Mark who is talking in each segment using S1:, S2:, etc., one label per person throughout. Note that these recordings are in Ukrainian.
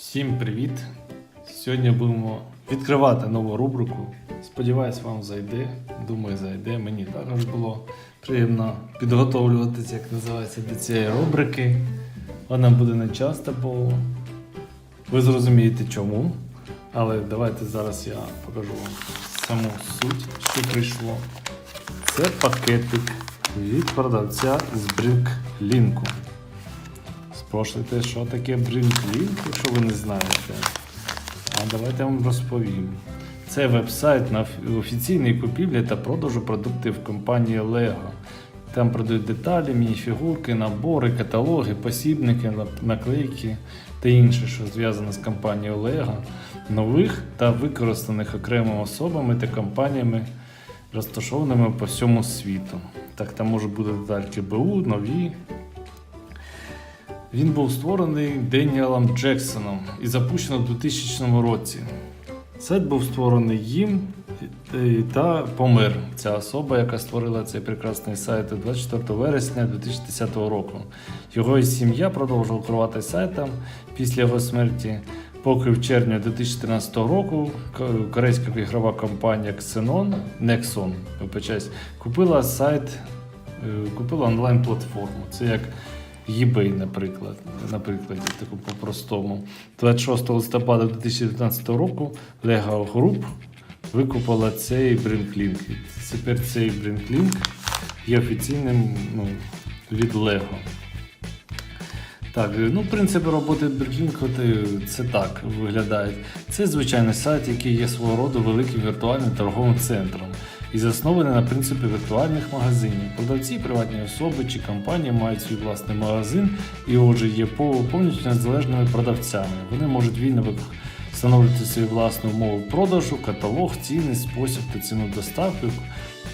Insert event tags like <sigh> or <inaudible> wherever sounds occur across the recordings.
S1: Всім привіт! Сьогодні будемо відкривати нову рубрику. Сподіваюсь, вам зайде. Думаю, зайде. Мені також було приємно підготовлюватися, як називається, до цієї рубрики. Вона буде не часто, бо ви зрозумієте чому. Але давайте зараз я покажу вам саму суть, що прийшло. Це пакетик від продавця з Брінклінку. Спрошуйте, що таке Брінклінк, якщо ви не знаєте. А давайте я вам розповім. Це веб-сайт на оф- офіційній купівлі та продажу продуктів компанії LEGO. Там продають деталі, мініфігурки, набори, каталоги, посібники, наклейки та інше, що зв'язане з компанією LEGO, нових та використаних окремими особами та компаніями, розташованими по всьому світу. Так, там можуть бути детальки БУ, нові, він був створений Деніелом Джексоном і запущено в 2000 році. Сайт був створений їм е, та помер ця особа, яка створила цей прекрасний сайт 24 вересня 2010 року. Його і сім'я продовжувала керувати сайтом після його смерті. Поки в червні 2013 року корейська ігрова компанія Xenon, Nexon, купила сайт, е, купила онлайн-платформу. Це як eBay, наприклад, наприклад, таку по-простому. 26 листопада 2019 року Lego Group викупила цей брінклінк. І Тепер цей брінклінк є офіційним ну, від Lego. Так, ну принципи роботи Брінклінку це так виглядає. Це звичайний сайт, який є свого роду великим віртуальним торговим центром і заснований на принципі віртуальних магазинів. Продавці, приватні особи чи компанії мають свій власний магазин і отже є по- повністю незалежними продавцями. Вони можуть вільно встановлювати свої власні умови продажу, каталог, ціни, спосіб та ціну доставки,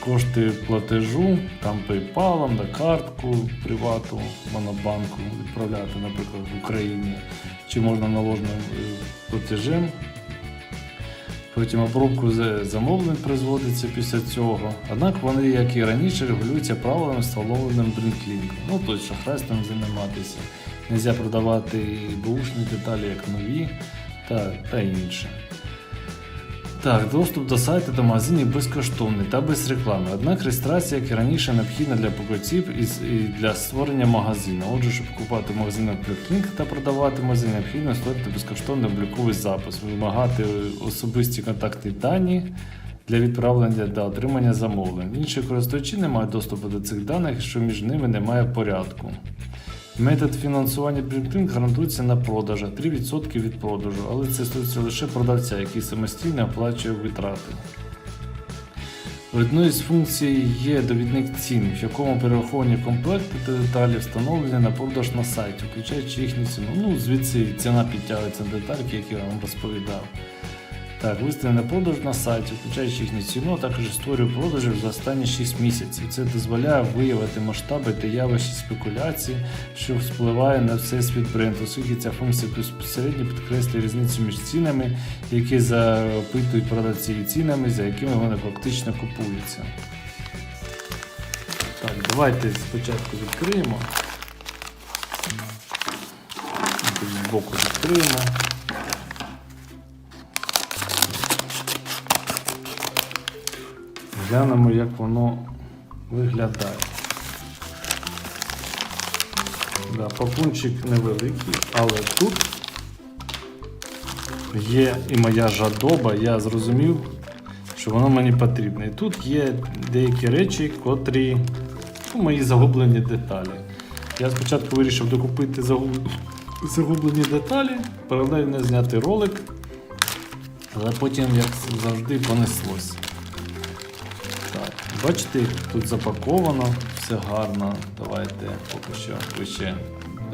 S1: кошти платежу, там PayPal, на картку привату, монобанку відправляти, наприклад, в Україні, чи можна наложним е, платежем. Потім обробку замовлень призводиться після цього. Однак вони, як і раніше, регулюються правилами, встановленим брінклінгом. Ну, тобто шахрайством займатися. Нельзя продавати бушні деталі, як нові та, та інше. Так, доступ до сайту та магазинів безкоштовний та без реклами. Однак реєстрація, як і раніше, необхідна для покупців і, для створення магазину. Отже, щоб купувати в магазинах та продавати магазин, необхідно створити безкоштовний обліковий запис, вимагати особисті контактні дані для відправлення та отримання замовлень. Інші користувачі не мають доступу до цих даних, що між ними немає порядку. Метод фінансування Bricklink гарантується на продажах 3% від продажу, але це стосується лише продавця, який самостійно оплачує витрати. Одною з функцій є довідник цін, в якому перераховані комплекти та деталі встановлені на продаж на сайті, включаючи їхню ціну. Ну, звідси ціна підтягується на детальки, які я вам розповідав. Так, виставлено на продаж на сайті, включаючи їхню ціну, а також історію продажів за останні 6 місяців. Це дозволяє виявити масштаби та явища спекуляції, що впливає на всесвіт бренду, оскільки ця функція безпосередньо підкреслює різницю між цінами, які запитують продавці, і цінами, за якими вони фактично купуються. Так, давайте спочатку відкриємо. Тут Збоку відкриємо. Глянемо, як воно виглядає. Да, пакунчик невеликий, але тут є і моя жадоба, я зрозумів, що воно мені потрібне. І тут є деякі речі, котрі ну, мої загублені деталі. Я спочатку вирішив докупити загуб- загублені деталі, паралельно зняти ролик, але потім, як завжди, понеслось. Бачите, тут запаковано, все гарно. Давайте поки що ви ще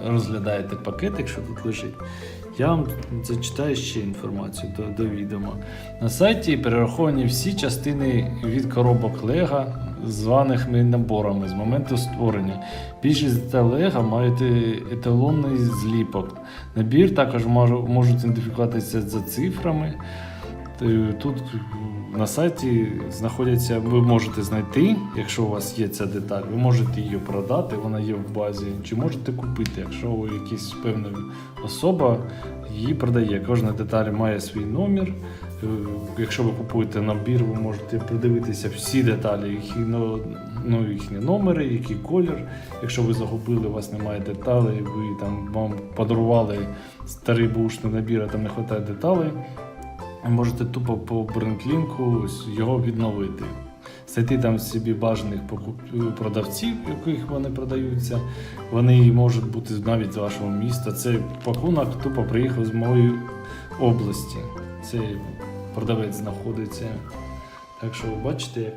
S1: розглядаєте пакетик, що тут лежить. Я вам зачитаю ще інформацію до, до відома. На сайті перераховані всі частини від коробок Лего, званими наборами з моменту створення. Більшість Лего мають е, еталонний зліпок. Набір також можуть ідентифікуватися за цифрами. Е, Тут на сайті знаходяться, ви можете знайти, якщо у вас є ця деталь, ви можете її продати, вона є в базі, чи можете купити, якщо ви якась певна особа її продає. Кожна деталь має свій номер. Е, Якщо ви купуєте набір, ви можете подивитися всі деталі, ну, ну, їхні номери, який колір. Якщо ви загубили, у вас немає деталей, ви там вам подарували старий бушний набір, а там не вистачає деталей, можете тупо по брендлінку його відновити. Знайти там собі бажаних продавців, яких вони продаються. Вони можуть бути навіть з вашого міста. Це пакунок тупо приїхав з моєї області. Цей продавець знаходиться. Так що ви бачите, як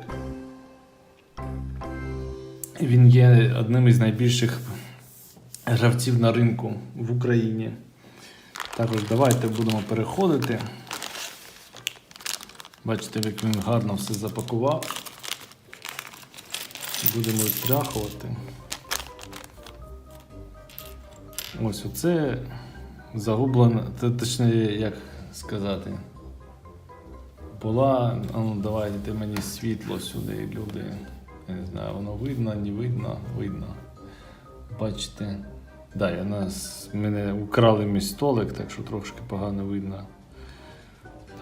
S1: він є одним із найбільших гравців на ринку в Україні. Також давайте будемо переходити. Бачите, як він гарно все запакував. Будемо відтряхувати. Ось оце загублена, точніше, як сказати. Була, ну давайте мені світло сюди, люди. Я не знаю, воно видно, не видно, видно. Бачите. Да, я нас, мене украли мій столик, так що трошки погано видно.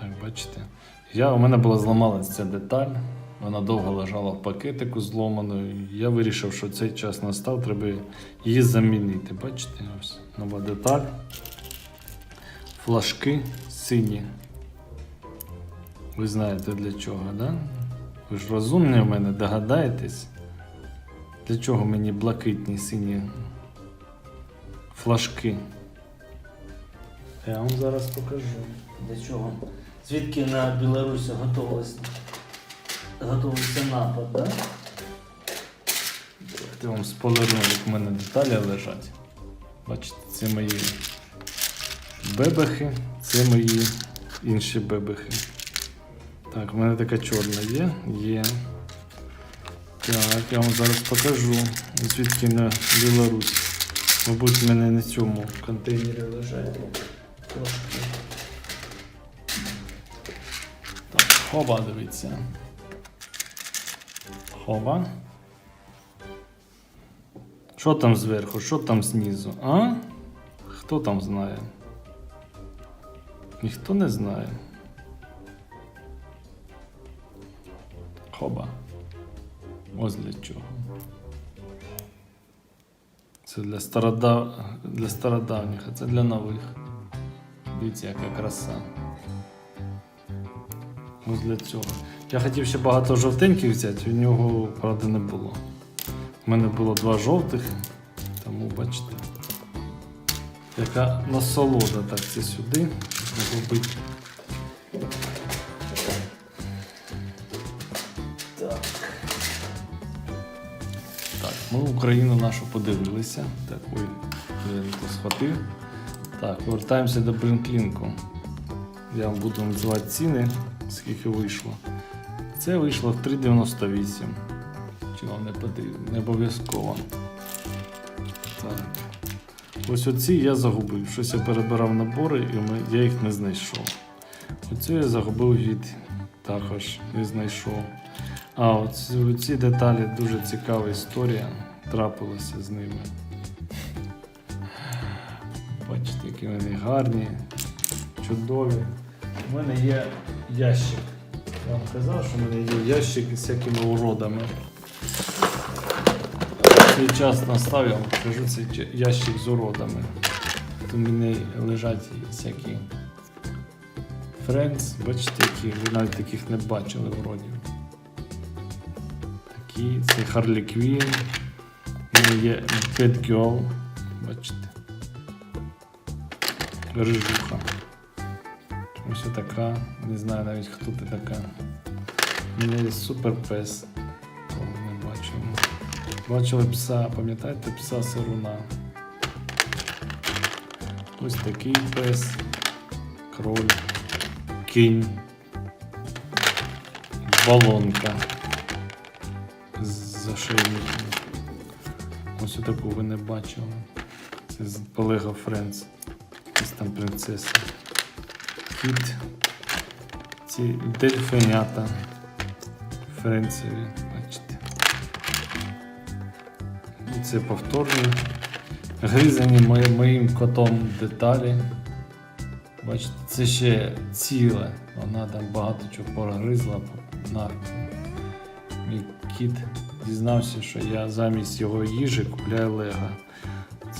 S1: Так, бачите. Я, у мене була зламалася ця деталь. Вона довго лежала в пакетику зломаною. Я вирішив, що цей час настав, треба її замінити. Бачите, ось нова деталь. Флажки сині. Ви знаєте для чого, да? Ви ж розумні в мене, догадаєтесь? Для чого мені блакитні сині флажки? Я вам зараз покажу.
S2: Для чого? Звідки на Білорусі готувався, готувався напад, да?
S1: Я вам спойлерну, як в мене деталі лежать. Бачите, це мої бебехи, це мої інші бебехи. Так, в мене така чорна є. Є. Так, я вам зараз покажу, звідки на Білорусь. Мабуть, в мене на цьому контейнері лежать. Хоба, дивіться. Хоба. Що там зверху, що там знизу? А? Хто там знає? Ніхто не знає. Хоба. Ось для чого. Це для, стародав... для стародавніх, а це для нових. Дивіться, яка краса. Ось для цього. Я хотів ще багато жовтеньких взяти, у нього, правда, не було. У мене було два жовтих, тому бачите. Яка насолода так це сюди, робити.
S2: Так.
S1: Так, ми Україну нашу подивилися. Так, ой, я схватив. Так, повертаємося до Бринклінку. Я вам буду називати ціни, скільки вийшло. Це вийшло в 3,98. Чи вам не потрібно? Не обов'язково. Так. Ось оці я загубив. Щось я перебирав набори і я їх не знайшов. Оцю я загубив від також не знайшов. А оці деталі дуже цікава історія трапилася з ними. Бачите, які вони гарні, чудові. У мене є ящик. Я вам казав, що в мене є ящик із всякими уродами. Цей час настав, я вам покажу цей ящик з уродами. Тут у мене лежать всякі Friends, бачите, які ви навіть таких не бачили уродів. Такі, це Квін. У мене є Bad Girl, бачите. Рижуха. Ось така. Не знаю навіть хто ти така. У мене є супер пес. Кого не бачимо. Бачили пса, пам'ятаєте пса Сируна? Ось такий пес. Кроль. Кінь. Балонка. З зашийником. Ось таку ви не бачили. Це з Полега Френдс. Ось там принцеса. Кіт. Ці дельфинята. Френцеві, бачите. І це повторні. Гризані моїм, моїм котом деталі. Бачите, це ще ціле. Вона там багато чого прогризла на мій кіт дізнався, що я замість його їжі купляю лего.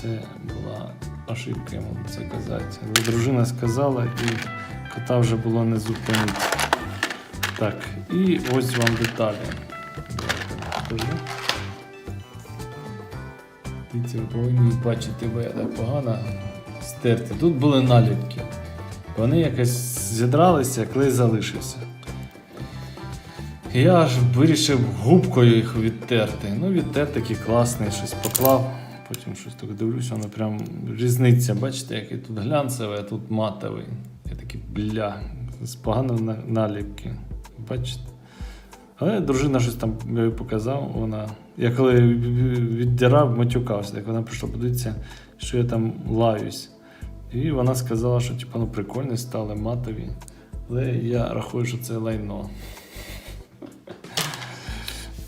S1: Це була ошибка йому це казати. Але дружина сказала і кота вже було не зупинити. Так, і ось вам деталі. Дивіться, ви повинні бачити, бо я так погано стерти. Тут були наліпки. Вони якось зідралися, клей залишився. Я аж вирішив губкою їх відтерти. Ну, відтер такий класний, щось поклав. Потім щось так дивлюся, воно прям різниця. Бачите, який тут глянцевий, а тут матовий. Я такий бля, з поганої наліпки. Бачите? Але дружина щось там показав. Вона. Я коли віддирав, матюкався, як вона прийшла подивитися, що я там лаюсь. І вона сказала, що типу, ну, прикольні стали матові. Але я рахую, що це лайно.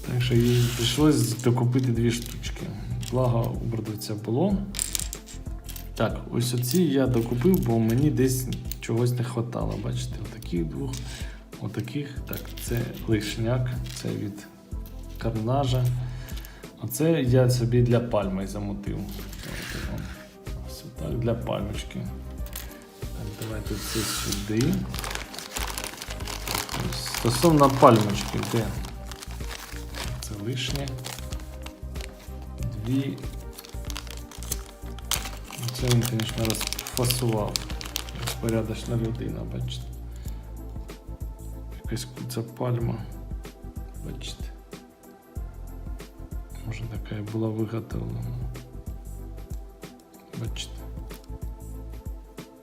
S1: Так що їй прийшлось докупити дві штучки. Благо у продавця було. Так, ось оці я докупив, бо мені десь чогось не вистачало. Бачите, отаких двох, отаких. Так, це лишняк, це від карнажа. Оце я собі для пальми вам Ось так, для пальмочки. Так, давайте це сюди. Стосовно пальмочки, де? Це лишнє. Дві. Це він, звісно, розфасував. Порядочна людина, бачите. Якась ця пальма. Бачите. Може така і була виготовлена. Бачите.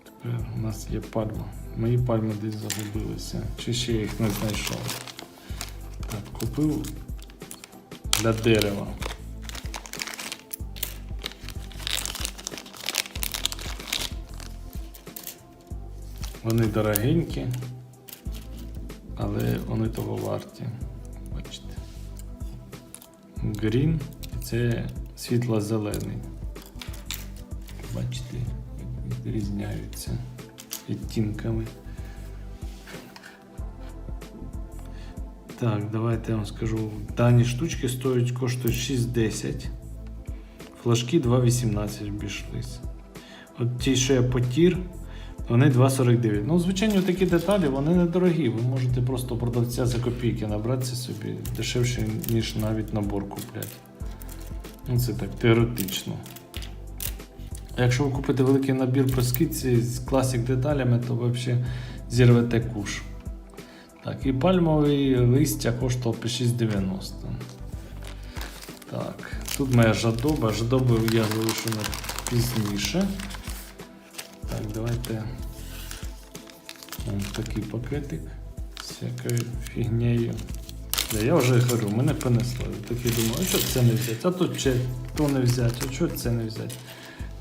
S1: Тепер у нас є пальма. Мої пальми десь загубилися. Чи ще їх не знайшов. Так, купив для дерева. Вони дорогенькі, але вони того варті. Бачите. Грін це світло-зелений. Бачите, відрізняються відтінками. Так, давайте я вам скажу. Дані штучки стоять, коштують 6,10. Флажки 2,18 обійшлись. От ті, що я потір, вони 2,49. Ну, звичайно, такі деталі вони недорогі. Ви можете просто продавця за копійки набратися собі дешевше, ніж навіть набор купляти. Ну, це так, теоретично. Якщо ви купите великий набір по скидці з класик деталями, то ви взагалі зірвете куш. Так, і пальмовий листя коштував по 6,90. Так, тут моя жадоба. Жадобу я залишу на пізніше. Так, давайте. Ось такий пакетик з всякою фігнею. Я вже говорю, мене понесло. Я Такий думаю, а що це не взяти? А тут ще то не взяти, а що це не взяти?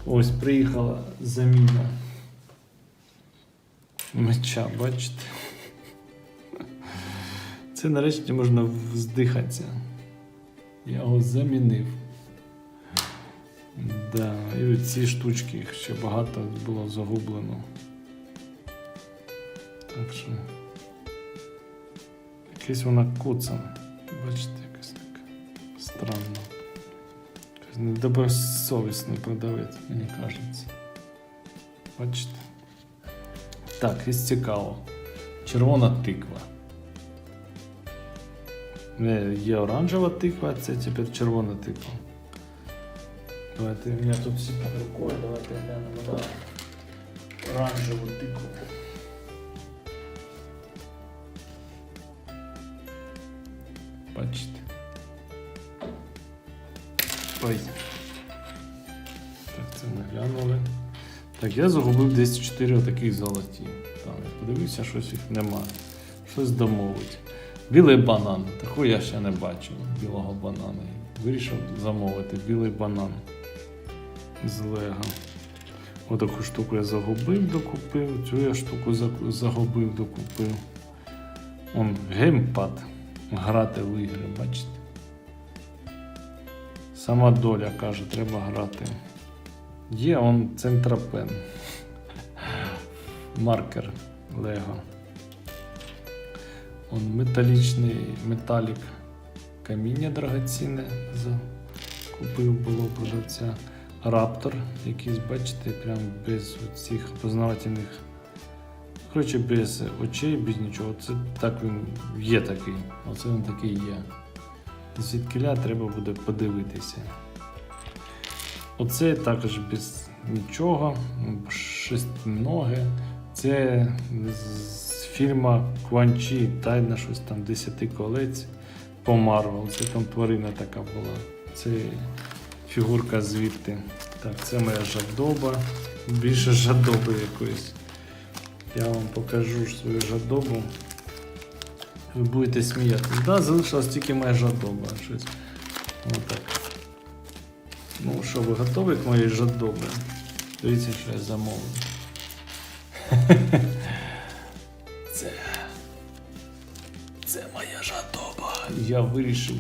S1: Ось приїхала заміна меча, бачите? Це нарешті можна вздихатися. Я його замінив. Да, і ці штучки їх ще багато було загублено. Так що. Якась вона куцана. Бачите, якась така странна. Якась недобросовісний продавець, мені кажеться. Бачите? Так, із цікаво. Червона тиква. Не, Є оранжева тиква, це тепер червона тиква. Давайте у мене тут всі під рукою, давайте глянемо на оранжеву тикву. Бачите. Ой. Так, це ми глянули. Так, я загубив десь 4 отаких золоті. Там я подивився, щось їх нема. Щось домовить. Білий банан. Такого я ще не бачив. Білого банана. Вирішив замовити білий банан з Лего. Отаку штуку я загубив, докупив, цю я штуку загубив, докупив. Он геймпад. Грати в ігри, бачите? Сама доля каже, треба грати. Є он центропен. маркер Лего. Он металічний металік каміння драгоцінне за- купив було продавця. Раптор, якийсь, бачите, прям без цих опознавательних. Коротше, без очей, без нічого. Це так він є такий. Оце він такий є. Звідкиля треба буде подивитися. Оце також без нічого, шестиноге. Це з фільму Кванчі, тайна щось там 10 колець по Марвел. Це там тварина така була. Це фігурка звідти. Так, це моя жадоба. Більше жадоби якоїсь. Я вам покажу свою жадобу. Ви будете сміятися. Да, залишилась тільки моя жадоба. Щось. Отак. Ну що, ви готові к моїй жадобі? Дивіться, що я замовив. <laughs> Це. Це моя жадоба. Я вирішив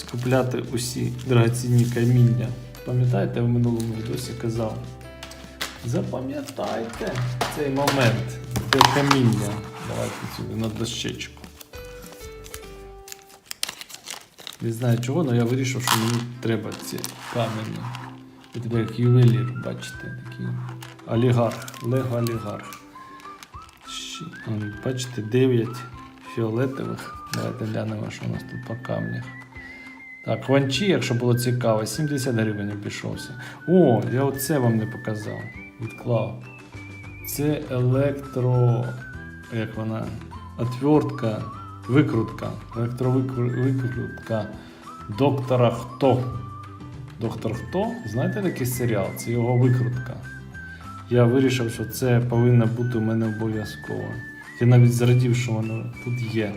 S1: скупляти усі драгоцінні каміння. Пам'ятаєте, в минулому відосі казав. Запам'ятайте цей момент, де каміння. Давайте сюди на дощечку. Не знаю чого, але я вирішив, що мені треба ці камені. Я тепер як ювелір, бачите, такий олігарх, лего олігарх. Бачите, 9 фіолетових. Давайте глянемо, що у нас тут по камнях. Так, ванчі, якщо було цікаво, 70 гривень обійшовся. О, я оце вам не показав. Відклав. Це електро. Як вона? Отвертка, викрутка. Електровикрутка доктора Хто. Доктор Хто? Знаєте такий серіал? Це його викрутка. Я вирішив, що це повинно бути у мене обов'язково. Я навіть зрадів, що воно тут є.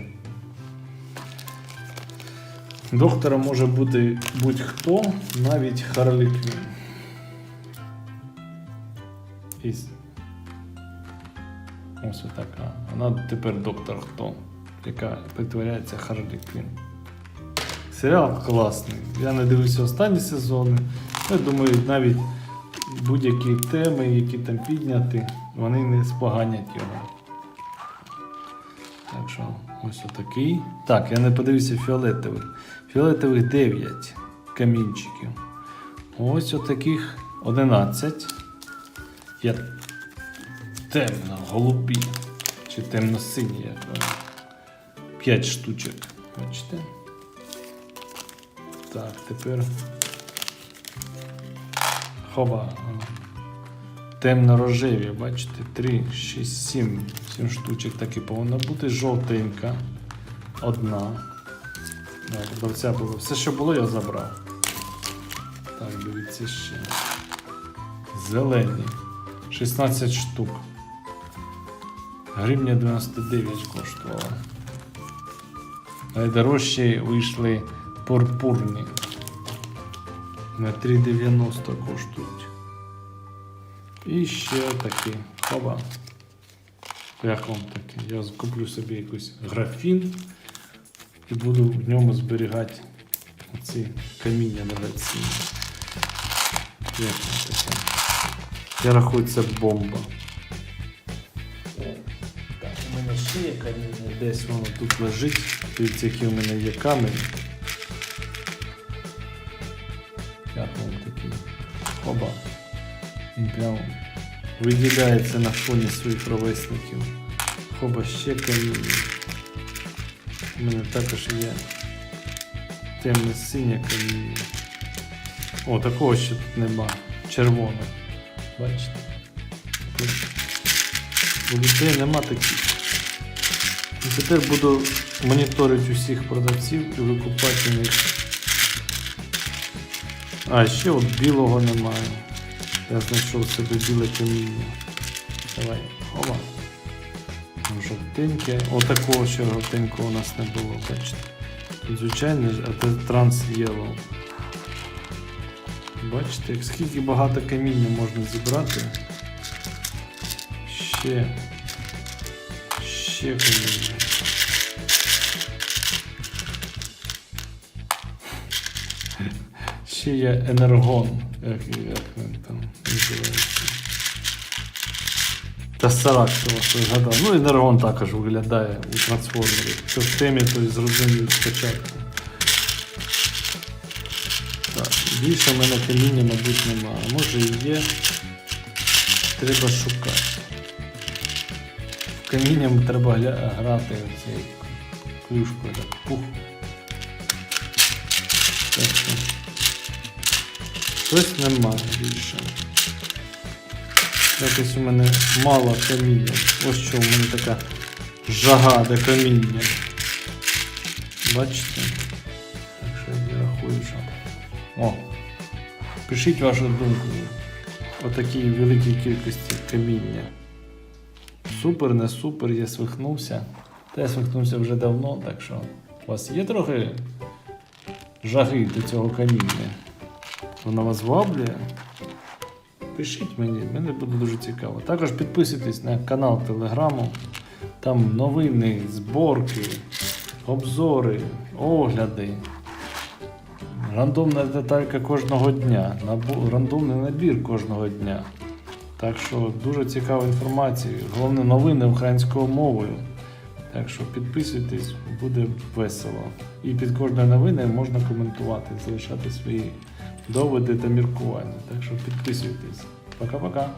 S1: Доктором може бути будь-хто, навіть Харлі Квін. Ось така. Вона тепер доктор Хто, яка притворяється Харлі Квін. Серіал класний. Я не дивився останні сезони. Я думаю, навіть будь-які теми, які там підняті, вони не споганять його. Так що ось отакий. Так, я не подивився фіолетових. Фіолетових 9 камінчиків. Ось отаких 11. Я темно, голубі. Чи темно-сині, як вони. 5 штучок. Бачите? Так, тепер. Хова. Темно-рожеві, бачите, 3, 6, 7. 7 штучок так і повинно бути. Жовтенька. Одна. Да, було. Все, що було, я забрав. Так, дивіться ще. Зелені. 16 штук. Гривня 99 коштувала. Найдорожчі вийшли пурпурні. На 3,90 коштують. І ще такі. Хоба. Як вам таке? Я куплю собі якийсь графін і буду в ньому зберігати ці каміння дорогоцінні. Як вам таке? Я рахую, це бомба. Так, у мене ще є каміння, десь воно тут лежить. Дивіться, які у мене є камені. Як вам такий? Оба. Він прямо виділяється на фоні своїх ровесників. Хоба ще каміння. У мене також є темне синє каміння. О, такого ще тут нема. Червоне. Бачите? У людей нема таких. І тепер буду моніторити усіх продавців і викупати них. А, ще от білого немає. Я знайшов собі біле каміння. Давай, хова. Жовтеньке. Отакого ще жовтенького у нас не було, бачите. Тут звичайно, а це транс Yellow. Бачите, скільки багато каміння можна зібрати. Ще. Ще каміння. Ще є енергон, як, як він там називається. Та Сараксова, що згадав. Ну, і енергон також виглядає у трансформері. Хто в темі, той зрозумів спочатку. Так, більше в мене каміння, мабуть, немає. Може і є. Треба шукати. Камінням треба грати цією клюшкою, так пух. Так що. Щось немає більше. Якось у мене мало каміння. Ось що у мене така жага до каміння. Бачите? Так що я рахую, що. О! Пишіть вашу думку о такій великій кількості каміння. Супер, не супер, я свихнувся. Та я свихнувся вже давно, так що у вас є трохи жаги до цього каміння. Вона вас зваблює. Пишіть мені, мені буде дуже цікаво. Також підписуйтесь на канал Телеграму. Там новини, зборки, обзори, огляди. Рандомна деталька кожного дня. Рандомний набір кожного дня. Так що дуже цікава інформація. Головне новини українською мовою. Так що підписуйтесь, буде весело. І під кожною новиною можна коментувати, залишати свої доводи та міркування. Так що підписуйтесь. Пока-пока.